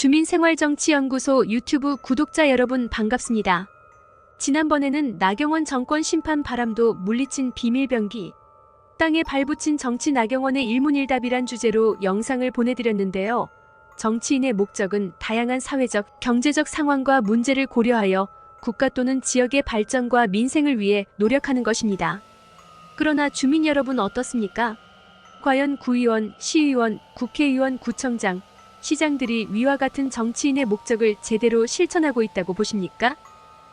주민생활정치연구소 유튜브 구독자 여러분 반갑습니다. 지난번에는 나경원 정권 심판 바람도 물리친 비밀병기, 땅에 발붙인 정치 나경원의 일문일답이란 주제로 영상을 보내드렸는데요. 정치인의 목적은 다양한 사회적, 경제적 상황과 문제를 고려하여 국가 또는 지역의 발전과 민생을 위해 노력하는 것입니다. 그러나 주민 여러분 어떻습니까? 과연 구의원, 시의원, 국회의원, 구청장, 시장들이 위와 같은 정치인의 목적을 제대로 실천하고 있다고 보십니까?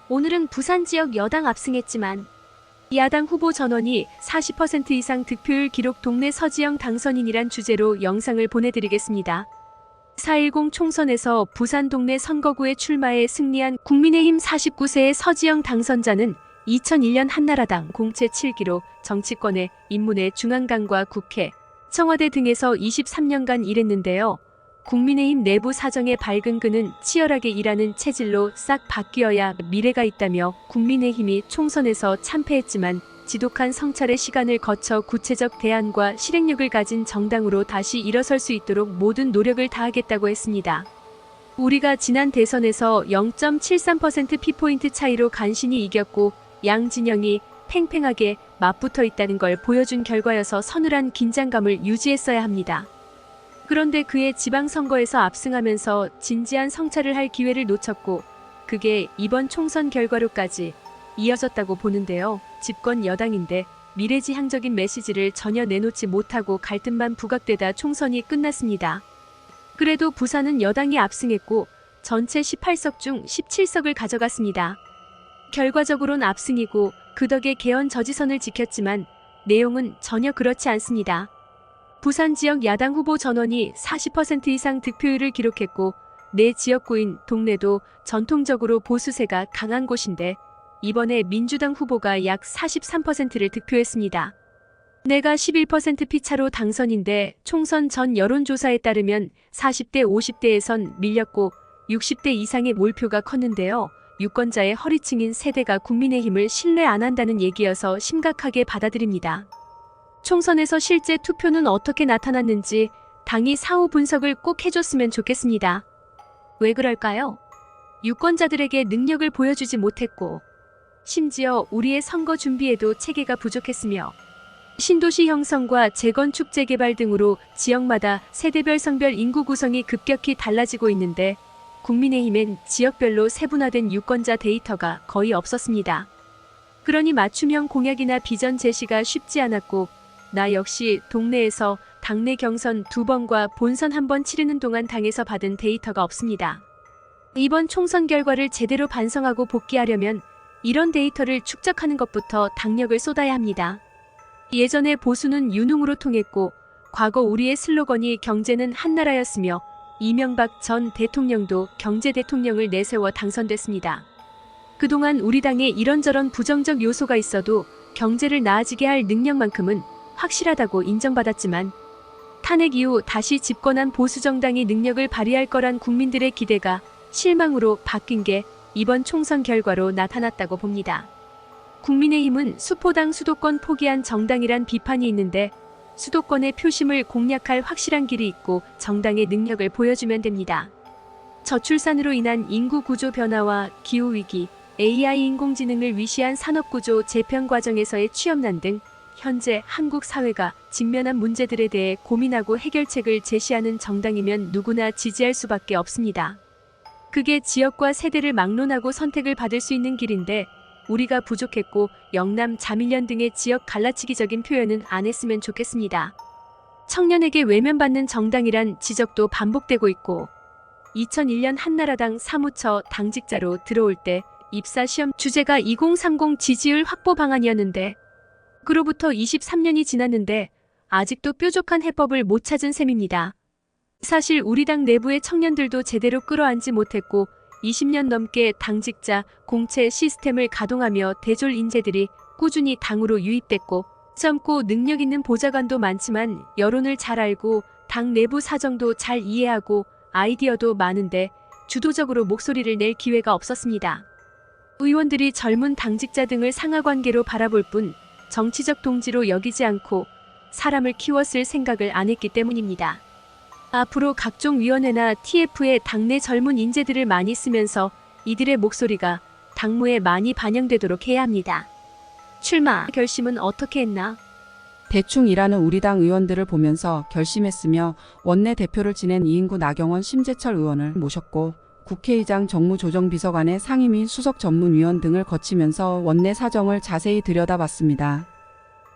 오늘은 부산 지역 여당 압승했지만 야당 후보 전원이 40% 이상 득표율 기록 동네 서지영 당선인이란 주제로 영상을 보내드리겠습니다. 4.10 총선에서 부산 동네 선거구에 출마해 승리한 국민의힘 49세의 서지영 당선자는 2001년 한나라당 공채 7기로 정치권의 인문의 중앙당과 국회, 청와대 등에서 23년간 일했는데요. 국민의힘 내부 사정에 밝은 그는 치열하게 일하는 체질로 싹 바뀌어야 미래가 있다며 국민의힘이 총선에서 참패했지만 지독한 성찰의 시간을 거쳐 구체적 대안과 실행력을 가진 정당으로 다시 일어설 수 있도록 모든 노력을 다하겠다고 했습니다. 우리가 지난 대선에서 0.73% 피포인트 차이로 간신히 이겼고 양 진영이 팽팽하게 맞붙어 있다는 걸 보여준 결과여서 서늘한 긴장감을 유지했어야 합니다. 그런데 그의 지방선거에서 압승하면서 진지한 성찰을 할 기회를 놓쳤고 그게 이번 총선 결과로까지 이어졌다고 보는데요. 집권 여당인데 미래지향적인 메시지를 전혀 내놓지 못하고 갈등만 부각되다 총선이 끝났습니다. 그래도 부산은 여당이 압승했고 전체 18석 중 17석을 가져갔습니다. 결과적으로는 압승이고 그 덕에 개헌 저지선을 지켰지만 내용은 전혀 그렇지 않습니다. 부산 지역 야당 후보 전원이 40% 이상 득표율을 기록했고 내 지역구인 동네도 전통적으로 보수세가 강한 곳인데 이번에 민주당 후보가 약 43%를 득표했습니다. 내가 11% 피차로 당선인데 총선 전 여론조사에 따르면 40대 50대에선 밀렸고 60대 이상의 몰표가 컸는데요. 유권자의 허리층인 세대가 국민의힘을 신뢰 안 한다는 얘기여서 심각하게 받아들입니다. 총선에서 실제 투표는 어떻게 나타났는지 당이 사후 분석을 꼭 해줬으면 좋겠습니다. 왜 그럴까요? 유권자들에게 능력을 보여주지 못했고, 심지어 우리의 선거 준비에도 체계가 부족했으며, 신도시 형성과 재건축 재개발 등으로 지역마다 세대별 성별 인구 구성이 급격히 달라지고 있는데, 국민의힘엔 지역별로 세분화된 유권자 데이터가 거의 없었습니다. 그러니 맞춤형 공약이나 비전 제시가 쉽지 않았고, 나 역시 동네에서 당내 경선 두 번과 본선 한 번 치르는 동안 당에서 받은 데이터가 없습니다. 이번 총선 결과를 제대로 반성하고 복귀하려면 이런 데이터를 축적하는 것부터 당력을 쏟아야 합니다. 예전에 보수는 유능으로 통했고 과거 우리의 슬로건이 경제는 한나라였으며 이명박 전 대통령도 경제 대통령을 내세워 당선됐습니다. 그동안 우리 당에 이런저런 부정적 요소가 있어도 경제를 나아지게 할 능력만큼은 확실하다고 인정받았지만 탄핵 이후 다시 집권한 보수정당이 능력을 발휘할 거란 국민들의 기대가 실망으로 바뀐 게 이번 총선 결과로 나타났다고 봅니다. 국민의힘은 수포당 수도권 포기한 정당이란 비판이 있는데 수도권의 표심을 공략할 확실한 길이 있고 정당의 능력을 보여주면 됩니다. 저출산으로 인한 인구 구조 변화와 기후 위기, AI 인공지능을 위시한 산업 구조 재편 과정에서의 취업난 등 현재 한국 사회가 직면한 문제들에 대해 고민하고 해결책을 제시하는 정당이면 누구나 지지할 수밖에 없습니다. 그게 지역과 세대를 막론하고 선택을 받을 수 있는 길인데 우리가 부족했고 영남 자밀련 등의 지역 갈라치기적인 표현은 안 했으면 좋겠습니다. 청년에게 외면받는 정당이란 지적도 반복되고 있고 2001년 한나라당 사무처 당직자로 들어올 때 입사 시험 주제가 2030 지지율 확보 방안이었는데 그로부터 23년이 지났는데 아직도 뾰족한 해법을 못 찾은 셈입니다. 사실 우리 당 내부의 청년들도 제대로 끌어안지 못했고 20년 넘게 당직자, 공채 시스템을 가동하며 대졸 인재들이 꾸준히 당으로 유입됐고 젊고 능력 있는 보좌관도 많지만 여론을 잘 알고 당 내부 사정도 잘 이해하고 아이디어도 많은데 주도적으로 목소리를 낼 기회가 없었습니다. 의원들이 젊은 당직자 등을 상하 관계로 바라볼 뿐 정치적 동지로 여기지 않고 사람을 키웠을 생각을 안 했기 때문입니다. 앞으로 각종 위원회나 TF에 당내 젊은 인재들을 많이 쓰면서 이들의 목소리가 당무에 많이 반영되도록 해야 합니다. 출마 결심은 어떻게 했나? 대충 일하는 우리 당 의원들을 보면서 결심했으며 원내 대표를 지낸 이인구 나경원 심재철 의원을 모셨고 국회의장 정무조정비서관의 상임위 수석 전문위원 등을 거치면서 원내 사정을 자세히 들여다봤습니다.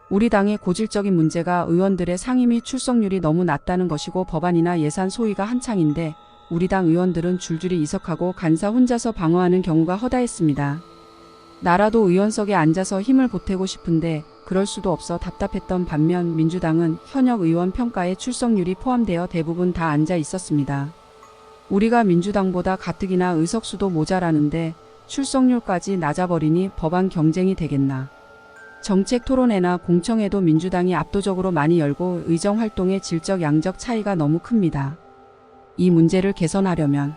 우리 당의 고질적인 문제가 의원들의 상임위 출석률이 너무 낮다는 것이고 법안이나 예산 소위가 한창인데 우리 당 의원들은 줄줄이 이석하고 간사 혼자서 방어하는 경우가 허다했습니다. 나라도 의원석에 앉아서 힘을 보태고 싶은데 그럴 수도 없어 답답했던 반면 민주당은 현역 의원 평가에 출석률이 포함되어 대부분 다 앉아 있었습니다. 우리가 민주당보다 가뜩이나 의석수도 모자라는데 출석률까지 낮아버리니 법안 경쟁이 되겠나. 정책 토론회나 공청회도 민주당이 압도적으로 많이 열고 의정 활동의 질적 양적 차이가 너무 큽니다. 이 문제를 개선하려면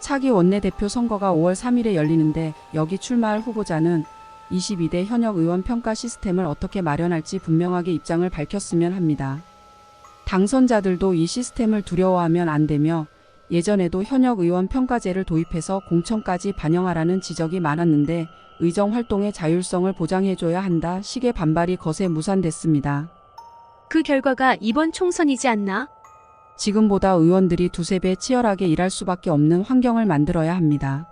차기 원내대표 선거가 5월 3일에 열리는데 여기 출마할 후보자는 22대 현역 의원 평가 시스템을 어떻게 마련할지 분명하게 입장을 밝혔으면 합니다. 당선자들도 이 시스템을 두려워하면 안 되며 예전에도 현역 의원 평가제를 도입해서 공천까지 반영하라는 지적이 많았는데 의정 활동의 자율성을 보장해줘야 한다 식의 반발이 거세 무산됐습니다. 그 결과가 이번 총선이지 않나? 지금보다 의원들이 두세 배 치열하게 일할 수밖에 없는 환경을 만들어야 합니다.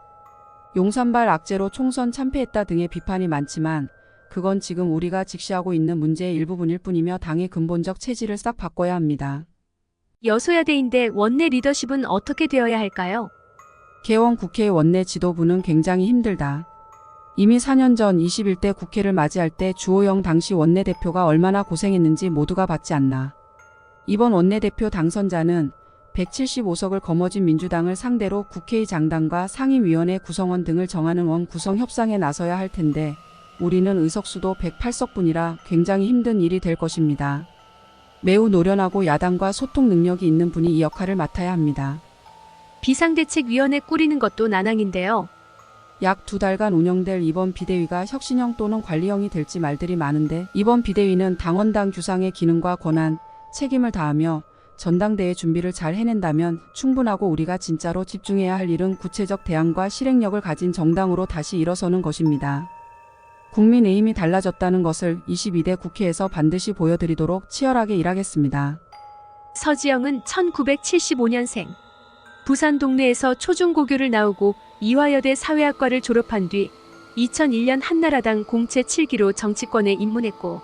용산발 악재로 총선 참패했다 등의 비판이 많지만 그건 지금 우리가 직시하고 있는 문제의 일부분일 뿐이며 당의 근본적 체질을 싹 바꿔야 합니다. 여소야대인데 원내 리더십은 어떻게 되어야 할까요? 개원 국회 원내 지도부는 굉장히 힘들다. 이미 4년 전 21대 국회를 맞이할 때 주호영 당시 원내대표가 얼마나 고생했는지 모두가 봤지 않나. 이번 원내대표 당선자는 175석을 거머쥔 민주당을 상대로 국회의장단과 상임위원회 구성원 등을 정하는 원 구성 협상에 나서야 할 텐데 우리는 의석수도 108석뿐이라 굉장히 힘든 일이 될 것입니다. 매우 노련하고 야당과 소통 능력이 있는 분이 이 역할을 맡아야 합니다. 비상대책위원회 꾸리는 것도 난항인데요. 약 두 달간 운영될 이번 비대위가 혁신형 또는 관리형이 될지 말들이 많은데 이번 비대위는 당원당 규상의 기능과 권한, 책임을 다하며 전당대회 준비를 잘 해낸다면 충분하고 우리가 진짜로 집중해야 할 일은 구체적 대안과 실행력을 가진 정당으로 다시 일어서는 것입니다. 국민의힘이 달라졌다는 것을 22대 국회에서 반드시 보여드리도록 치열하게 일하겠습니다. 서지영은 1975년생. 부산 동네에서 초중고교를 나오고 이화여대 사회학과를 졸업한 뒤 2001년 한나라당 공채 7기로 정치권에 입문했고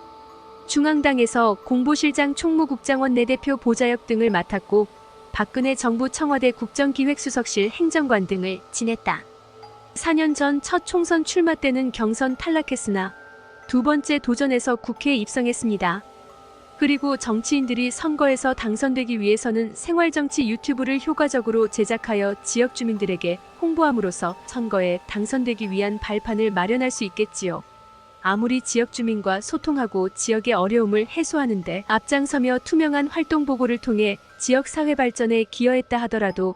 중앙당에서 공보실장 총무국장 원내대표 보좌역 등을 맡았고 박근혜 정부 청와대 국정기획수석실 행정관 등을 지냈다. 4년 전 첫 총선 출마 때는 경선 탈락했으나 두 번째 도전에서 국회에 입성했습니다. 그리고 정치인들이 선거에서 당선되기 위해서는 생활정치 유튜브를 효과적으로 제작하여 지역 주민들에게 홍보함으로써 선거에 당선되기 위한 발판을 마련할 수 있겠지요. 아무리 지역 주민과 소통하고 지역의 어려움을 해소하는데 앞장서며 투명한 활동 보고를 통해 지역 사회 발전에 기여했다 하더라도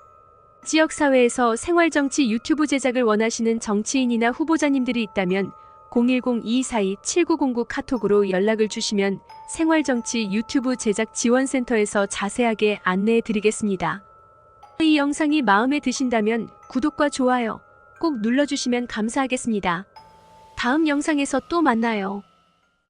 지역사회에서 생활정치 유튜브 제작을 원하시는 정치인이나 후보자님들이 있다면 010-2242-7909 카톡으로 연락을 주시면 생활정치 유튜브 제작 지원센터에서 자세하게 안내해 드리겠습니다. 이 영상이 마음에 드신다면 구독과 좋아요 꼭 눌러주시면 감사하겠습니다. 다음 영상에서 또 만나요.